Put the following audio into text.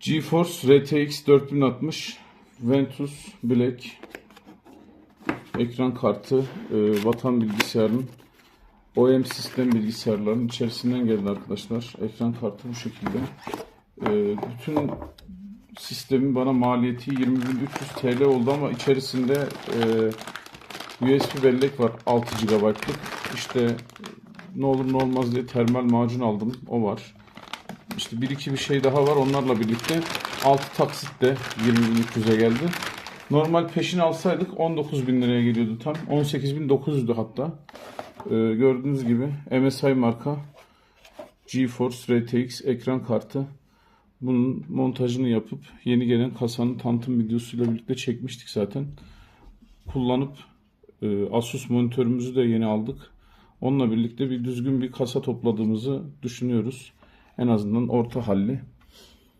GeForce RTX 4060 Ventus Black ekran kartı e, vatan bilgisayarının OEM sistem bilgisayarların içerisinden geldi arkadaşlar. Ekran kartı bu şekilde. E, bütün sistemin bana maliyeti 20.300 TL oldu ama içerisinde e, USB bellek var 6 GB'lık. İşte e, ne olur ne olmaz diye termal macun aldım. O var. İşte bir iki bir şey daha var onlarla birlikte 6 taksit de 20.300'e geldi. Normal peşin alsaydık 19.000 liraya geliyordu tam. 18.900'dü hatta. Ee, gördüğünüz gibi MSI marka GeForce RTX ekran kartı. Bunun montajını yapıp yeni gelen kasanın tanıtım videosuyla birlikte çekmiştik zaten. Kullanıp e, Asus monitörümüzü de yeni aldık. Onunla birlikte bir düzgün bir kasa topladığımızı düşünüyoruz. En azından orta halli.